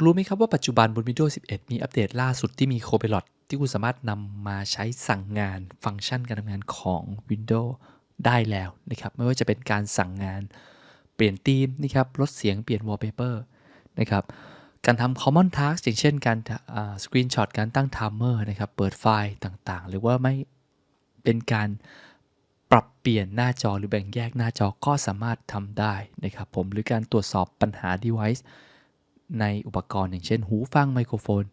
คุณรู้ไหมครับว่าปัจจุบันบน Windows 11 มีอัปเดตล่าสุดที่มี Copilot ที่คุณสามารถนำมาใช้สั่งงานฟังก์ชันการทำงานของ Windows ได้แล้วนะครับ ไม่ว่าจะเป็นการสั่งงานเปลี่ยนธีมนะครับลดเสียงเปลี่ยน wallpaper นะครับการทำ common task อย่างเช่นการสกรีนช็อตการตั้ง timer นะครับเปิดไฟล์ต่างๆ หรือว่าไม่เป็นการปรับเปลี่ยนหน้าจอหรือแบ่งแยกหน้าจอก็สามารถทำได้นะครับผมหรือการตรวจสอบปัญหา device ในอุปกรณ์อย่างเช่น หูฟังไมโครโฟน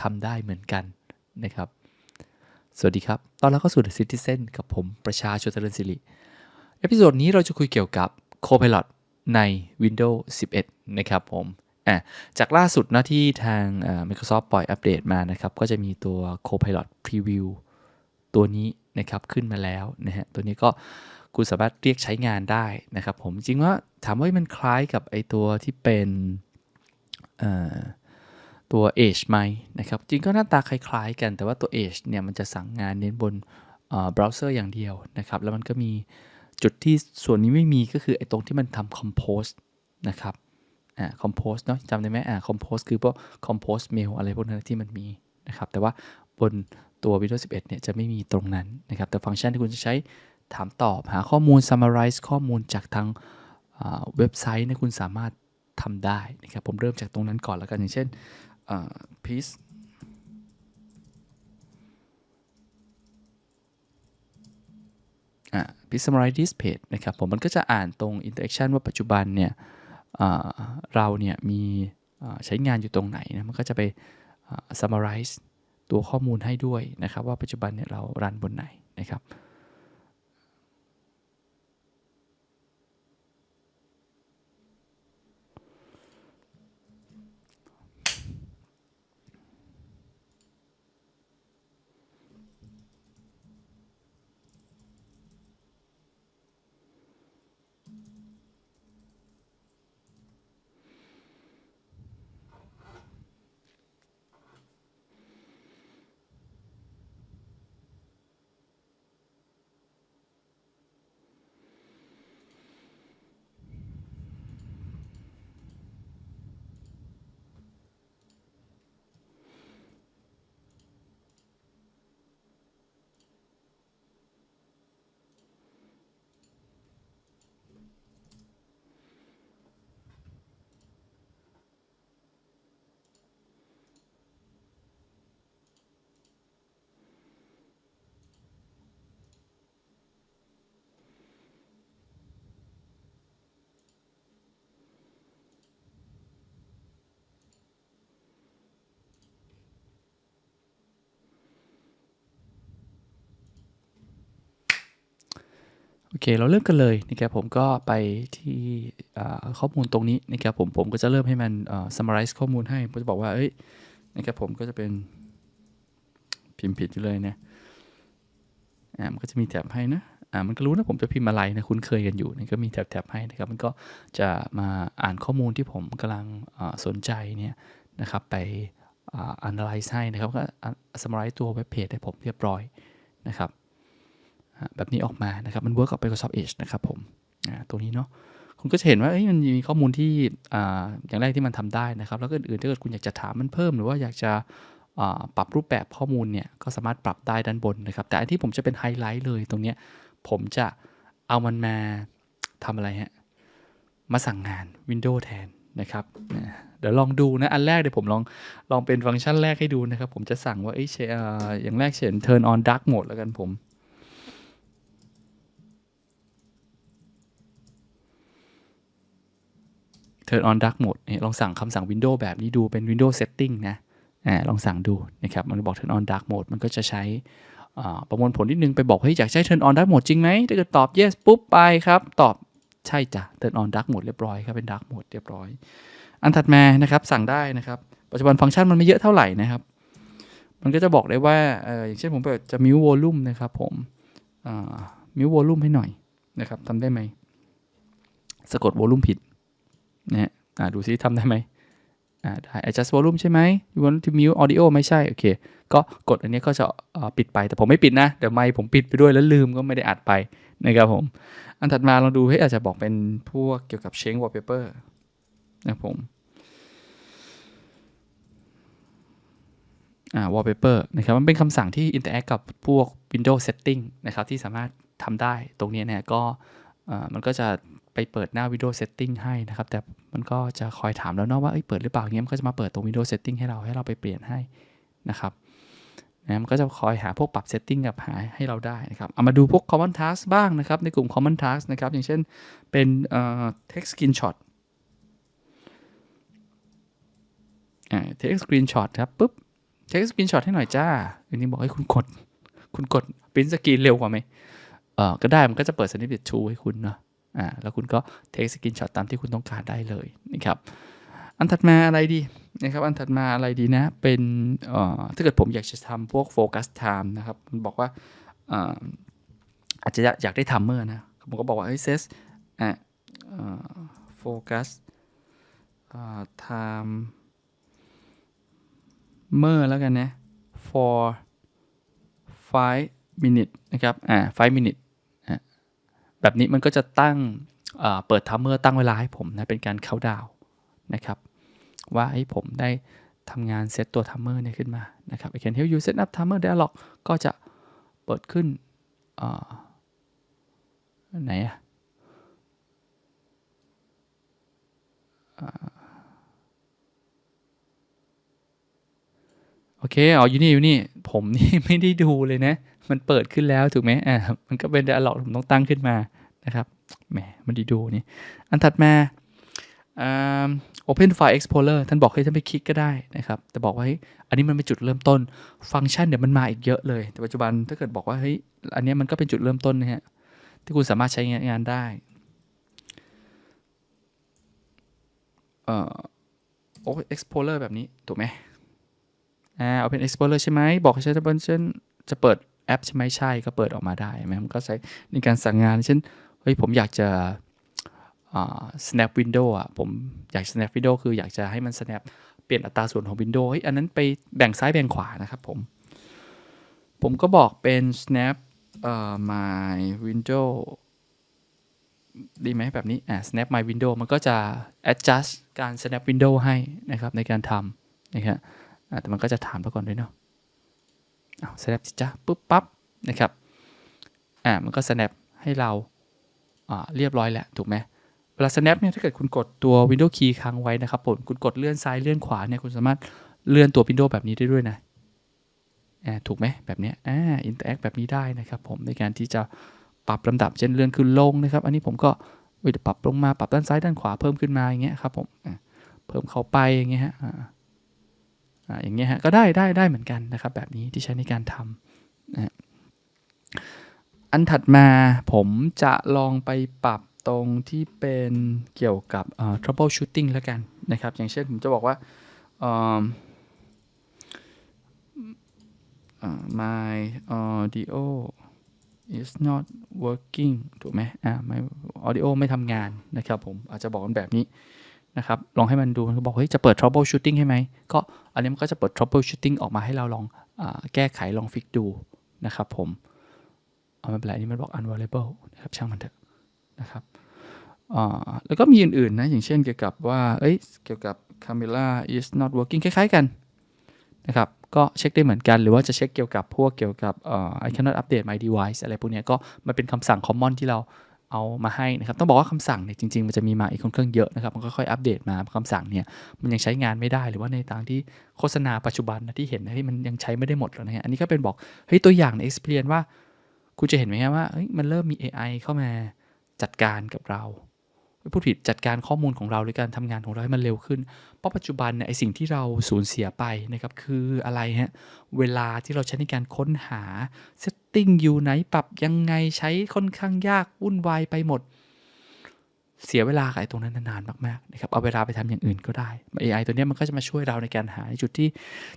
ทำได้เหมือนกันนะครับ สวัสดีครับ ตอนเราก็สู่ The Citizen กับผมประชาชนเจริญสิริ เอพิโซดนี้เราจะคุยเกี่ยวกับ Copilot ใน Windows 11 นะครับผมอะจากล่าสุดนะที่ทาง Microsoft ปล่อยอัปเดตมานะครับ ก็จะมีตัว Copilot Preview ตัวนี้นะครับขึ้นมาแล้วนะฮะ ตัวนี้ก็คุณสามารถเรียกใช้งานได้นะครับผม จริงว่าถามว่ามันคล้ายกับไอตัวที่เป็น ตัว Edge ไหมนะครับ จริงก็หน้าตาคล้ายๆกัน แต่ว่าตัว Edge เนี่ยมันจะสั่งงานเน้นบนเบราว์เซอร์อย่างเดียวนะครับ แล้วมันก็มีจุดที่ส่วนนี้ไม่มีก็คือไอ้ตรงที่มันทำ compose นะครับอ่า compose เนาะจำได้ไหมอ่า compose คือพวก compose mail อะไรพวกนั้นที่มันมีนะครับ แต่ว่าบนตัว Windows 11 เนี่ยจะไม่มีตรงนั้นนะครับ แต่ฟังก์ชันที่คุณจะใช้ถามตอบหาข้อมูล summarize ข้อมูลจากทางเว็บไซต์เนี่ยคุณสามารถ ทำได้นะครับผมเริ่มจากตรงนั้นก่อนแล้วกันอย่างเช่น piece p i summarize this page นะครับผมมันก็จะอ่านตรง interaction ว่าปัจจุบันเนี่ยเราเนี่ยมีใช้งานอยู่ตรงไหนนะมันก็จะไป summarize ตัวข้อมูลให้ด้วยนะครับว่าปัจจุบันเนี่ยเรารันบนไหนนะครับ โอเค เราเริ่มกันเลยนะครับผมก็ไปที่ข้อมูลตรงนี้นะครับผมผมก็จะเริ่มให้มัน summarize ข้อมูลให้ ผมจะบอกว่าเอ้ยนะครับผมก็จะเป็นพิมพ์ผิดอยู่เลยเนี่ยอ่ามันก็จะมีแถบให้นะอ่ามันก็รู้นะผมจะพิมพ์อะไรนะคุ้นเคยกันอยู่นี่ก็มีแถบแถบให้นะครับมันก็จะมาอ่านข้อมูลที่ผมกำลังสนใจเนี่ยนะครับไป analyze ให้นะครับก็ summarize ตัวเว็บเพจให้ผมเรียบร้อยนะครับ แบบนี้ออกมานะครับ มันเวิร์กกับ Microsoft Edge นะครับผมตัวนี้เนาะคุณก็จะเห็นว่ามันมีข้อมูลที่ออย่างแรกที่มันทำได้นะครับ แล้วก็อื่นๆถ้าเกิดคุณอยากจะถามมันเพิ่ม หรือว่าอยากจะปรับรูปแบบข้อมูลเนี่ยก็สามารถปรับได้ด้านบนนะครับ แต่อันที่ผมจะเป็นไฮไลท์เลยตรงนี้ผมจะเอามันมาทำอะไรฮะมาสั่งงาน Windows แทนนะครับเดี๋ยวลองดูนะ อันแรกเดี๋ยวผมลองลองเป็นฟังก์ชันแรกให้ดูนะครับ ผมจะสั่งว่าเอ้ยอย่างแรกเช่น turn on dark mode แล้วกันผม turn on dark mode เนี่ยลองสั่งคำสั่ง Windows แบบนี้ดูเป็น Windows setting นะอ่าลองสั่งดูนะครับมันบอก turn on dark mode มันก็จะใช้ประมวลผลนิดนึงไปบอกเฮ้ยอยากใช้ turn on dark mode จริงไหมถ้าเกิดตอบ yes ปุ๊บไปครับ ตอบใช่จ้ะ turn on dark mode เรียบร้อยครับเป็น dark mode เรียบร้อย อันถัดมานะครับสั่งได้นะครับ ปัจจุบันฟังก์ชันมันไม่เยอะเท่าไหร่นะครับ มันก็จะบอกได้ว่าออย่างเช่นผมจะ mute volume นะครับผม mute volume ให้หน่อยนะครับทำได้ไหมสะกด volume ผิด นะฮะดูซิทำได้ไหมอ่าได้ adjust volume ใช่ไหม you want to mute audio ไม่ใช่ โอเค ก็กดอันนี้ก็จะปิดไป แต่ผมไม่ปิดนะ เดี๋ยวไมค์ผมปิดไปด้วยแล้วลืมก็ไม่ได้อัดไปนะครับผม อันถัดมาลองดูให้อาจจะบอกเป็นพวกเกี่ยวกับ change wallpaper นะผมอ่า wallpaper นะครับ มันเป็นคำสั่งที่ interact กับพวก Windows setting นะครับ ที่สามารถทำได้ตรงนี้เนี่ยก็ มันก็จะไปเปิดหน้า Windows setting ให้นะครับ แต่มันก็จะคอยถามแล้วเนาะว่าเอ้ยเปิดหรือเปล่าเงี้ยมันก็จะมาเปิดตรง Windows setting ให้เราให้เราไปเปลี่ยนให้นะครับนะมันก็จะคอยหาพวกปรับ setting กับหาให้เราได้นะครับ เอามาดูพวก common task บ้างนะครับ ในกลุ่ม common task นะครับ อย่างเช่นเป็นเอ่อ text screenshot อ่า text screenshot ครับปุ๊บ text screenshot ให้หน่อยจ้าอันนี้บอกให้คุณกด คุณกด print screen เร็วกว่าไหม เออก็ได้มันก็จะเปิด snippet t o ให้คุณเนาะอ่าแล้วคุณก็ take screenshot ตามที่คุณต้องการได้เลยนะครับอันถัดมาอะไรดีนะครับอันถัดมาอะไรดีนะ เป็นเอ่อถ้าเกิดผมอยากจะทำพวก focus time นะครับมันบอกว่าอ่าอาจจะอยากได้ timer นะผมก็บอกว่าเฮ้ย set อะเอ่อ focus อ่า time เมื่อแล้วกันนะ for 5 minute นะครับอ่า5 minute แบบนี้มันก็จะตั้งเปิดทัมเมอร์ตั้งเวลาให้ผมนะเป็นการเข้าดาวนะครับว่าให้ผมได้ทำงานเซตตัวทัมเมอร์เนี่ยขึ้นมานะครับ I can help you set up timer dialog ก็จะเปิดขึ้นไหนอะโอเค อ๋อ อยู่นี่ อยู่นี่ ผมนี่ไม่ได้ดูเลยนะ มันเปิดขึ้นแล้วถูกไหมอ่ามันก็เป็น dialog ผมต้องตั้งขึ้นมานะครับแหมมันดีดูนี่อันถัดมาอ่า Open File Explorer ท่านบอกให้ท่านไปคลิกก็ได้นะครับ แต่บอกว่าเฮ้ยอันนี้มันเป็นจุดเริ่มต้น ฟังก์ชันเดี๋ยวมันมาอีกเยอะเลย แต่ปัจจุบันถ้าเกิดบอกว่าเฮ้ยอันนี้มันก็เป็นจุดเริ่มต้นนะฮะที่คุณสามารถใช้งานได้เอ่อ Open Explorer แบบนี้ ถูกไหม อ่า Open Explorer ใช่ไหมบอกให้ใช้ Double เช่นจะเปิดแอปใช่ไหมใช่ก็เปิดออกมาได้ไหมมันก็ใช้ในการสั่งงานเช่นเฮ้ยผมอยากจะ snap window อะผมอยาก snap window คืออยากจะให้มัน snap เปลี่ยนอัตราส่วนของ window เฮ้ยอันนั้นไปแบ่งซ้ายแบ่งขวานะครับผม ผมก็บอกเป็น snap เอ่อ my window ดีไหมแบบนี้อ่า snap my window มันก็จะ adjust การ snap window ให้นะครับในการทำนะครับ แต่มันก็จะถามเราก่อนด้วยเนาะเอ้า snap สิจ้ะปุ๊บปั๊บนะครับอ่ามันก็ snap ให้เราอ่าเรียบร้อยแล้วถูกไหมเวลา snap เนี่ยถ้าเกิดคุณกดตัว window key ค้างไว้นะครับผมคุณกดเลื่อนซ้ายเลื่อนขวาเนี่ยคุณสามารถเลื่อนตัว window แบบนี้ได้ด้วยนะอ่าถูกไหมแบบเนี้ยอ่า interact แบบนี้ได้นะครับผมในการที่จะปรับลำดับเช่นเลื่อนขึ้นลงนะครับ อันนี้ผมก็เว้ยปรับลงมาปรับด้านซ้ายด้านขวาเพิ่มขึ้นมาอย่างเงี้ยครับผมเพิ่มเข้าไปอย่างเงี้ยฮะ อย่างเงี้ยฮะก็ได้ได้ได้เหมือนกันนะครับ แบบนี้ที่ใช้ในการทำนะอันถัดมาผมจะลองไปปรับตรงที่เป็นเกี่ยวกับ troubleshooting แล้วกันนะครับ อย่างเช่นผมจะบอกว่า my audio is not working ถูกไหมอ่า my audio ไม่ทำงานนะครับผมอาจจะบอกมันแบบนี้ นะครับลองให้มันดูมันก็บอกเฮ้ยจะเปิด troubleshooting ให้ไหมก็อันนี้มันก็จะเปิด troubleshooting ออกมาให้เราลองอแก้ไขลองฟิกดูนะครับผมเอาไม่เป็นไรนี่มันบอก unavailable นะครับช่างมันเถอะนะครับแล้วก็มีอื่นๆนะอย่างเช่นเกี่ยวกับว่าเอ้ยเกี่ยวกับ camera is not working คล้ายๆกันนะครับก็เช็คได้เหมือนกันหรือว่าจะเช็คเกี่ยวกับพวกเกี่ยวกับอ่อ I cannot update my device อะไรพวกนี้ก็มันเป็นคำสั่ง common ที่เรา เอามาให้นะครับต้องบอกว่าคำสั่งเนี่ยจริงๆ มันจะมีมาอีกค่อนข้างเยอะนะครับมันก็ค่อยอัปเดตมาคำสั่งเนี่ยมันยังใช้งานไม่ได้หรือว่าในทางที่โฆษณาปัจจุบันนะที่เห็นนะที่มันยังใช้ไม่ได้หมดแล้วนะฮะอันนี้ก็เป็นบอกเฮ้ยตัวอย่างใน experience ว่า คุณจะเห็นไหมฮะว่าเฮ้ยมันเริ่มมี AI เข้ามาจัดการกับเรา พูดผิดจัดการข้อมูลของเราหรือการทำงานของเราให้มันเร็วขึ้น เพราะปัจจุบันเนี่ยไอสิ่งที่เราสูญเสียไปนะครับคืออะไรฮะเวลาที่เราใช้ในการค้นหา setting อยู่ไหนปรับยังไงใช้ค่อนข้างยากวุ่นวายไปหมด เสียเวลากับไอตรงนั้นนานมากๆนะครับเอาเวลาไปทำอย่างอื่นก็ได้ AI ตัวเนี้ยมันก็จะมาช่วยเราในการหาจุดที่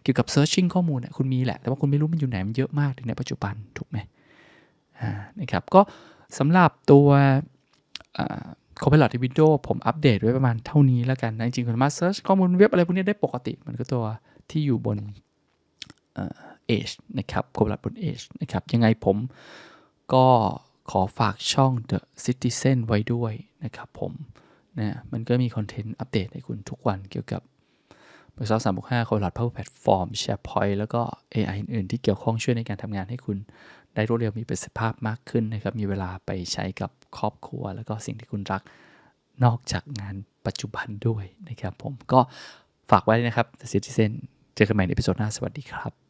เกี่ยวกับ searching ข้อมูลเนี่ยคุณมีแหละแต่ว่าคุณไม่รู้มันอยู่ไหนมันเยอะมากในปัจจุบันถูกไหมอ่านะครับก็สำหรับตัว คอมพิวเตอร์ที่ Windows ผมอัปเดตไว้ประมาณเท่านี้แล้วกันนะจริงๆคุณสามารถเซิร์ชข้อมูลเว็บอะไรพวกนี้ได้ปกติมันก็ตัวที่อยู่บนเอ่อ g e นะครับคอมพิวเตอร์บน Edge นะครับ ยังไงผมก็ขอฝากช่อง The Citizen ไว้ด้วยนะครับผมนะมันก็มีคอนเทนต์อัปเดตให้คุณทุกวันเกี่ยวกับ Microsoft 365 Copilot Power Platform SharePoint แล้วก็ AI อื่นๆที่เกี่ยวข้องช่วยในการทำงานให้คุณ ได้รวดเร็วมีประสิทธิภาพมากขึ้นนะครับ มีเวลาไปใช้กับครอบครัว แล้วก็สิ่งที่คุณรักนอกจากงานปัจจุบันด้วยนะครับ ผมก็ฝากไว้นะครับ The Citizen เจอกันใหม่ในพิโซดหน้า สวัสดีครับ